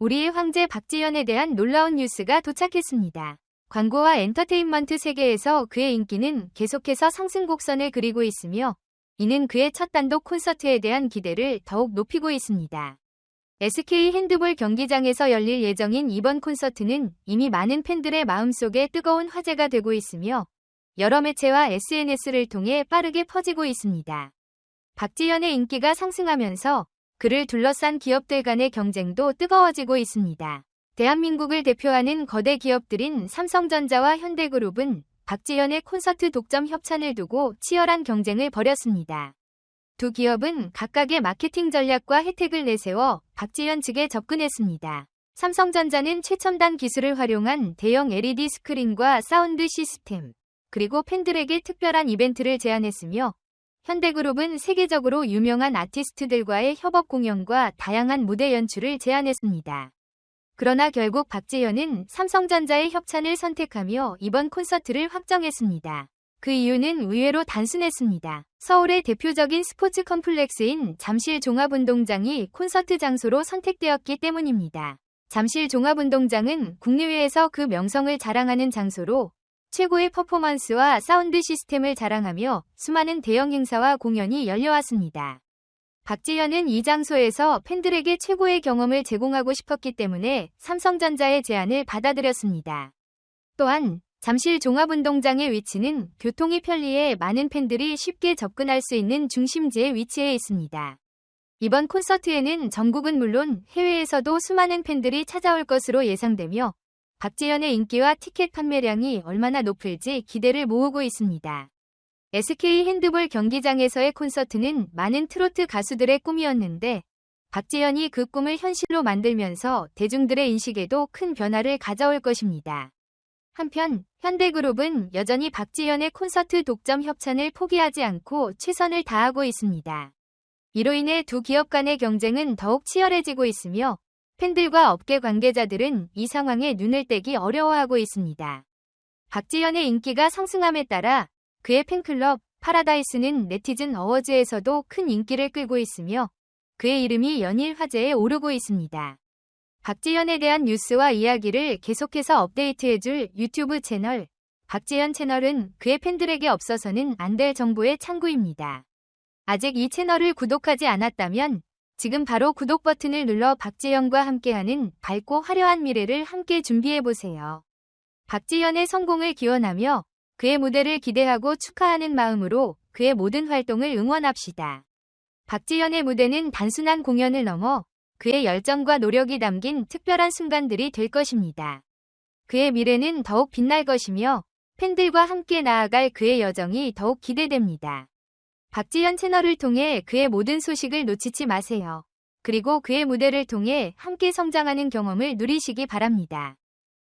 우리의 황제 박지현에 대한 놀라운 뉴스가 도착했습니다. 광고와 엔터테인먼트 세계에서 그의 인기는 계속해서 상승 곡선을 그리고 있으며 이는 그의 첫 단독 콘서트에 대한 기대를 더욱 높이고 있습니다. SK 핸드볼 경기장에서 열릴 예정인 이번 콘서트는 이미 많은 팬들의 마음속에 뜨거운 화제가 되고 있으며 여러 매체와 SNS를 통해 빠르게 퍼지고 있습니다. 박지현의 인기가 상승하면서 그를 둘러싼 기업들 간의 경쟁도 뜨거워지고 있습니다. 대한민국을 대표하는 거대 기업들인 삼성전자와 현대그룹은 박지현의 콘서트 독점 협찬을 두고 치열한 경쟁을 벌였습니다. 두 기업은 각각의 마케팅 전략과 혜택을 내세워 박지현 측에 접근했습니다. 삼성전자는 최첨단 기술을 활용한 대형 LED 스크린과 사운드 시스템, 그리고 팬들에게 특별한 이벤트를 제안했으며 현대그룹은 세계적으로 유명한 아티스트들과의 협업 공연과 다양한 무대 연출을 제안했습니다. 그러나 결국 박재현은 삼성전자의 협찬을 선택하며 이번 콘서트를 확정했습니다. 그 이유는 의외로 단순했습니다. 서울의 대표적인 스포츠 컴플렉스인 잠실 종합운동장이 콘서트 장소로 선택되었기 때문입니다. 잠실 종합운동장은 국내외에서 그 명성을 자랑하는 장소로 최고의 퍼포먼스와 사운드 시스템을 자랑하며 수많은 대형 행사와 공연이 열려왔습니다. 박지현은 이 장소에서 팬들에게 최고의 경험을 제공하고 싶었기 때문에 삼성전자의 제안을 받아들였습니다. 또한 잠실 종합운동장의 위치는 교통이 편리해 많은 팬들이 쉽게 접근할 수 있는 중심지에 위치해 있습니다. 이번 콘서트에는 전국은 물론 해외에서도 수많은 팬들이 찾아올 것으로 예상되며 박지현의 인기와 티켓 판매량이 얼마나 높을지 기대를 모으고 있습니다. SK 핸드볼 경기장에서의 콘서트는 많은 트로트 가수들의 꿈이었는데 박지현이 그 꿈을 현실로 만들면서 대중들의 인식에도 큰 변화를 가져올 것입니다. 한편 현대그룹은 여전히 박지현의 콘서트 독점 협찬을 포기하지 않고 최선을 다하고 있습니다. 이로 인해 두 기업 간의 경쟁은 더욱 치열해지고 있으며 팬들과 업계 관계자들은 이 상황에 눈을 떼기 어려워하고 있습니다. 박지현의 인기가 상승함에 따라 그의 팬클럽 파라다이스는 네티즌 어워즈에서도 큰 인기를 끌고 있으며 그의 이름이 연일 화제에 오르고 있습니다. 박지현에 대한 뉴스와 이야기를 계속해서 업데이트해줄 유튜브 채널 박지현 채널은 그의 팬들에게 없어서는 안 될 정보의 창구입니다. 아직 이 채널을 구독하지 않았다면 지금 바로 구독 버튼을 눌러 박지현과 함께하는 밝고 화려한 미래를 함께 준비해보세요. 박지현의 성공을 기원하며 그의 무대를 기대하고 축하하는 마음으로 그의 모든 활동을 응원합시다. 박지현의 무대는 단순한 공연을 넘어 그의 열정과 노력이 담긴 특별한 순간들이 될 것입니다. 그의 미래는 더욱 빛날 것이며 팬들과 함께 나아갈 그의 여정이 더욱 기대됩니다. 박지현 채널을 통해 그의 모든 소식을 놓치지 마세요. 그리고 그의 무대를 통해 함께 성장하는 경험을 누리시기 바랍니다.